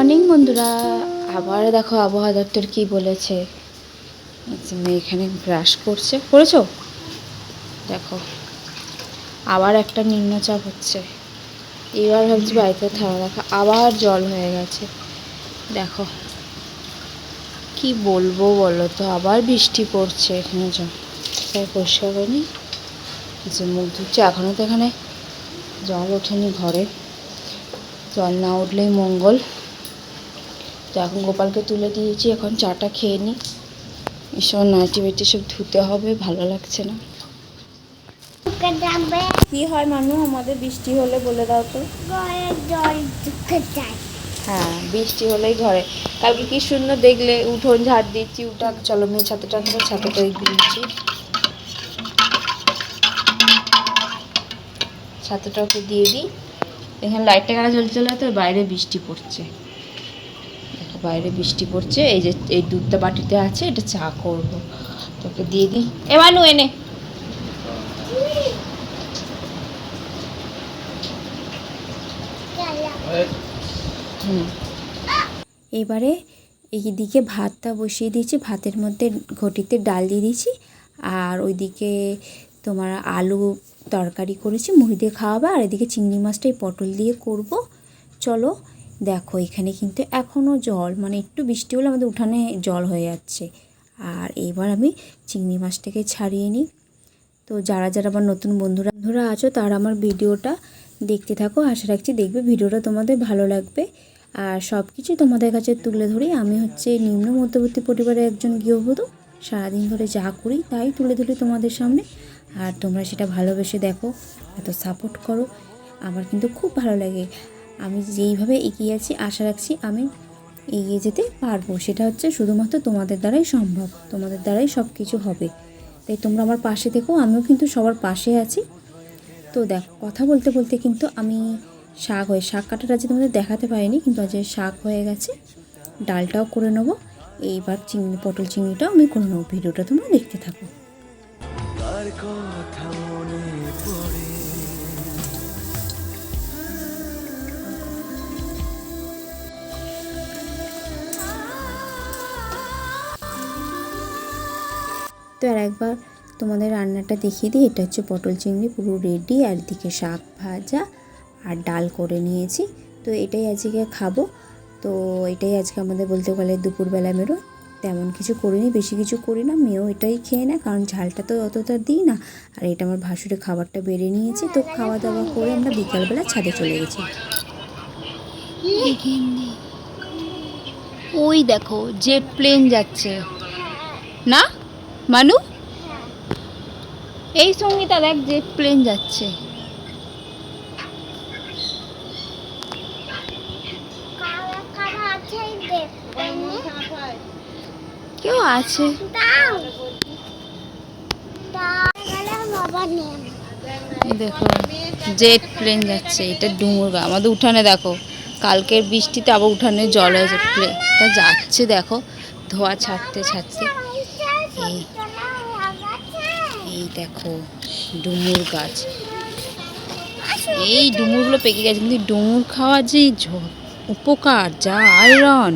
Morning বন্ধুরা। আবার দেখো আবহাওয়া দপ্তর কি বলেছে। মেয়ে এখানে ব্রাশ করছে। করেছ? দেখো। আবার একটা নিম্নচাপ হচ্ছে। এবার ভাবছি বাড়িতে থাকা দেখো আবার জল হয়ে গেছে। দেখো। কি বলব বলো তো? আবার বৃষ্টি পড়ছে এখানে জল তাই পরিষ্কার করিনি যে মুখ ধুচ্ছে। এখনও তো এখানে জল ওঠেনি ঘরে। জল না উঠলেই মঙ্গল। তো এখন গোপালকে তুলে দিয়েছি এখন চাটা খেয়ে নিই এসব নাইটি বেটি সব ধুতে হবে ভালো লাগছে না। যাবে কি হয় মানু আমাদের বৃষ্টি হলে বলে দাও তো। হ্যাঁ বৃষ্টি হলেই ঘরে। কালকে কি সুন্দর দেখলে উঠোন ঝাড় দিচ্ছি উঠা। চলো মেয়ে ছাতে টানবো ছাতাটা দিয়েছি ছাতাটা ওকে দিয়ে দিই। এখানে লাইটটা কেন জ্বলছিল তো? বাইরে বৃষ্টি পড়ছে। বাইরে বৃষ্টি পড়ছে, এই যে, এই দুধটা বাটিতে আছে, এটা চা করব। তোকে দিয়ে দিই। এ, মানু, এনে। হুম। এবারে এইদিকে ভাতটা বসিয়ে দিয়েছি, ভাতের মধ্যে ঘটিতে ডাল দিয়ে দিয়েছি, আর ওইদিকে তোমার আলু তরকারি করেছি, মুড়ি দিয়ে খাওয়াবে, আর এদিকে চিংড়ি মাছটা এই পটল দিয়ে করব। চলো দেখো, এখানে কিন্তু এখনও জল মানে একটু বৃষ্টি হলে আমাদের উঠানে জল হয়ে যাচ্ছে। আর এবার আমি চিংড়ি মাছটাকে ছাড়িয়ে নিই। তো যারা যারা আমার নতুন বন্ধুরা বন্ধুরা আছো, তারা আমার ভিডিওটা দেখতে থাকো। আশা রাখছি দেখবে ভিডিওটা তোমাদের ভালো লাগবে। আর সব কিছু তোমাদের কাছে তুলে ধরি। আমি হচ্ছে নিম্ন মধ্যবর্তী পরিবারের একজন গৃহবধূ। সারাদিন ধরে যা করি তাই তুলে ধরি তোমাদের সামনে। আর তোমরা সেটা ভালোবেসে দেখো, এত সাপোর্ট করো। আমার কিন্তু খুব ভালো লাগে। আমি যেইভাবে এগিয়ে আছি, আশা রাখছি আমি এগিয়ে যেতে পারব। সেটা হচ্ছে শুধুমাত্র তোমাদের দ্বারাই সম্ভব। তোমাদের দ্বারাই সব কিছু হবে। তাই তোমরা আমার পাশে থেকো, আমিও কিন্তু সবার পাশে আছি। তো দেখ, কথা বলতে বলতে কিন্তু আমি শাক হয়ে, শাক কাটাটা যে তোমাদের দেখাতে পারিনি, কিন্তু আজ শাক হয়ে গেছে। ডালটাও করে নেব। এইবার চিংড়ি, পটল চিংড়িটাও আমি করে নেব। ভিডিওটা তোমরা দেখতে থাকো। তো আর একবার তোমাদের রান্নাটা দেখিয়ে দিই। এটা হচ্ছে পটল চিংড়ি, পুরো রেডি আর এদিকে শাক ভাজা আর ডাল করে নিয়েছি। তো এটাই আজকে খাব। তো এটাই আজকে আমাদের বলতে গেলে দুপুরবেলা মেরো। তেমন কিছু করিনি, বেশি কিছু করি না মেয়েও এটাই খেয়ে না কারণ ঝালটা তো অতটা দিই না। আর এটা আমার ভাসুরে খাবারটা বেড়ে নিয়েছে, তো খাওয়া দাওয়া করে আমরা বিকালবেলা ছাদে চলে গেছি। ওই দেখো জেট প্লেন যাচ্ছে। না? মানু? এই সঙ্গীতা দেখ জেট প্লেন যাচ্ছে। কেউ আছে? দেখো, জেট প্লেন যাচ্ছে, এটা ডুমুরগা। আমাদের উঠানে দেখো, কালকের বৃষ্টিতে আবার উঠানে জল হয়েছে। প্লেনটা যাচ্ছে, দেখো, ধোয়া ছাড়তে ছাড়তে এই এই দেখো, ডুমুর গাছ। এই ডুমুরগুলো পেকে গেছে, কিন্তু ডুমুর খাওয়া যে উপকার, যা আয়রন।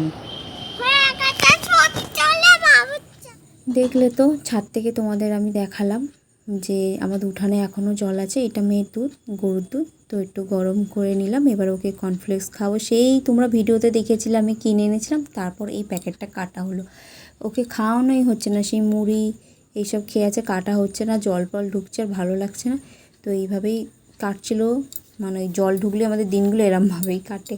দেখলে তো, ছাদ থেকে তোমাদের আমি দেখালাম যে আমাদের উঠানে এখনও জল আছে, এটা মেয়ের দুধ, গরুর দুধ, তো একটু গরম করে নিলাম, এবার ওকে কর্নফ্লেক্স খাব। সেই তোমরা ভিডিওতে দেখেছিলে, আমি কিনে এনেছিলাম, তারপর এই প্যাকেটটা কাটা হলো। ওকে খাওয়ানোই হচ্ছে না, সেই মুড়ি এইসব খেয়ে আছে কাটা হচ্ছে না জল ফল ঢুকছে আর ভালো লাগছে না। তো এইভাবেই কাটছিল মানে ওই জল ঢুকলে আমাদের দিনগুলো এরমভাবেই কাটে।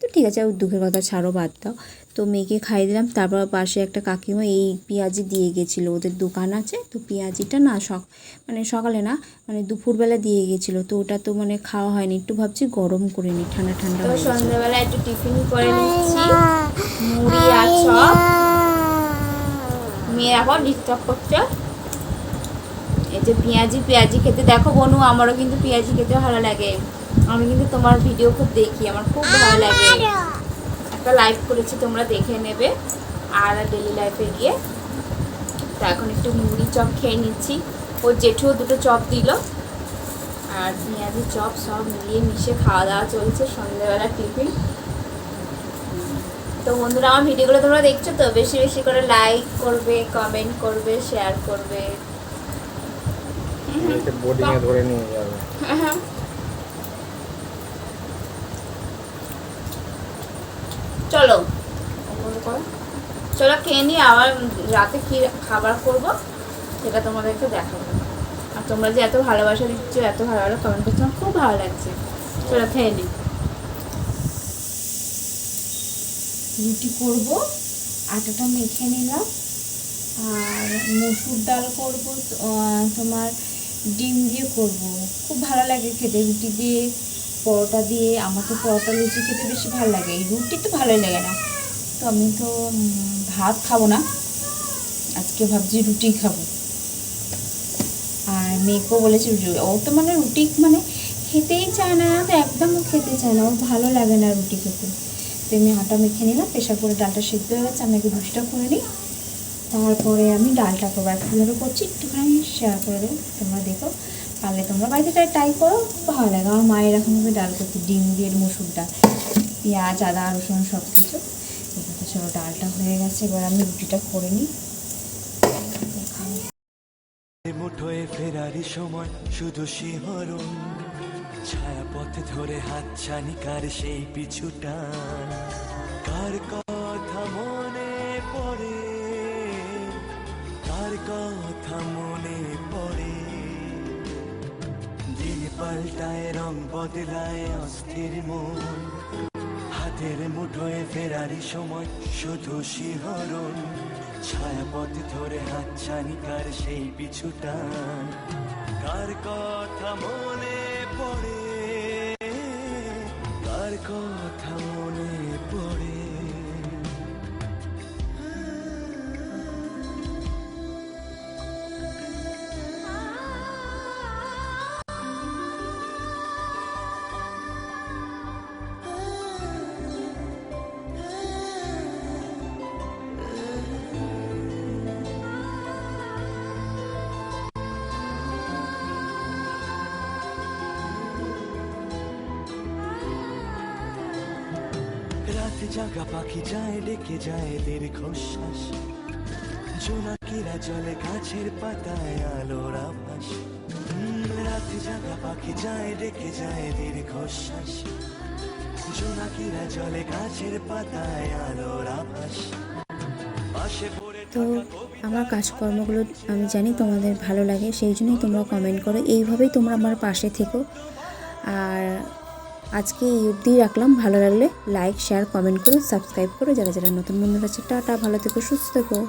তো ঠিক আছে ওর দুঃখের কথা ছাড়ো বাদ দাও। তো মেয়েকে খাইয়ে দিলাম তারপর পাশে একটা কাকিমা এই পেঁয়াজি দিয়ে গেছিল ওদের দোকান আছে তো পেঁয়াজিটা না সক মানে সকালে না মানে দুপুরবেলা দিয়ে গেছিল তো ওটা তো মানে খাওয়া হয়নি একটু ভাবছি গরম করে নি ঠান্ডা ঠান্ডা তো সন্ধ্যাবেলা একটু টিফিন করে নিচ্ছি। মুড়ি আর চপ। মেয়ে এখন ডিস্টার্ব করছে। যে পেঁয়াজি পেঁয়াজি খেতে। দেখো বনু, আমারও কিন্তু পেঁয়াজি খেতে ভালো লাগে। আমি কিন্তু তোমার ভিডিও খুব দেখি, আমার খুব ভালো লাগে। একটা লাইভ করেছি, তোমরা দেখে নেবে। আর ডেলি লাইফে গিয়ে। তো এখন একটু মুড়ি চপ খেয়ে নিচ্ছি। ও জেঠুও দুটো চপ দিল। আর পেঁয়াজি, চপ সব মিলিয়ে মিশে খাওয়া দাওয়া চলছে, সন্ধ্যেবেলা টিফিন। তো বন্ধুরা, আমার ভিডিওগুলো তোমরা দেখছ তো? বেশি বেশি করে লাইক করবে কমেন্ট করবে শেয়ার করবে। বোর্ডিং এ ধরে নিয়ে যাবে। চলো। চলো খেয়ে নিয়ে আবার রাতে কি খাবার করব, সেটা তোমাদেরকে দেখাবো। আর তোমরা যে এত ভালোবাসা দিচ্ছ, এত ভালো ভালো কমেন্ট করছ খুব ভালো লাগছে। চলো খেয়ে নি রুটি করব, আটাটা মেখে নিলাম। আর মসুর ডাল করব তোমার ডিম দিয়ে করব। খুব ভালো লাগে খেতে। রুটি দিয়ে, পরোটা দিয়ে। আমার তো পরোটা, লুচি খেতে বেশি ভালো লাগে। এই রুটি তো ভালোই লাগে না। তো আমি তো ভাত খাব না। আজকে ভাবছি রুটি খাব। আর মেয়েকেও বলেছি রুটি। ও তো মানে রুটি মানে খেতেই চায় না। তো একদম খেতে চায় না। ওর ভালো লাগে না রুটি খেতে। তো আমি আটা মেখে নিলাম। প্রেশার করে ডালটা সিদ্ধ হয়ে গেছে। আমি আগে রুটিটা করে নিই। তারপরে আমি ডালটা করব আর কীভাবে করছি, একটুখানি শেয়ার করে দেবো। তোমরা দেখো, পারলে তোমরা বাড়িতে ট্রাই ট্রাই করো, ভালো লাগে। আমার মায়ের এরকমভাবে ডাল করতে, ডিম দিয়ে মুসুর ডাল পেঁয়াজ, আদা, রসুন সব কিছু এখানে চলো ডালটা হয়ে গেছে, এবার আমি রুটিটা করে নিই। মুঠোয় ফেরারি সময়, শুধু শিহরণ। ছায়া পথ ধরে হাত ছানিকার সেই পিছু টান কার কথা মনে পড়ে। দিন পাল্টায়, রং বদলায় অস্থির মন। হাতের মুঠোয় ফেরারি সময় শুধু শিহরণ। ছায়াপথ ধরে হাত ছানিকার সেই পিছু টান কার কথা মনে পড়ে? কার কথা জাগা পাখি যায় ডেকে যায় দীর্ঘশ্বাস। জোনাকিরা জলে গাছের পাতায় আলোর আভাস। রাত জাগা পাখি যায় ডেকে যায় দীর্ঘশ্বাস। জোনাকিরা জলে গাছের পাতায় আলোর আভাস। পাশে পড়ে তো আমার কাজকর্মগুলো আমি জানি তোমাদের ভালো লাগে সেই জন্যই তোমরা কমেন্ট করো। এইভাবেই তোমরা আমার পাশে থেকো। আর আজকে এই অবধি রাখলাম। ভালো লাগলে লাইক শেয়ার কমেন্ট করো সাবস্ক্রাইব করো। যারা যারা নতুন বন্ধুরা আছে, টাটা। ভালো থেকো, সুস্থ থেকো।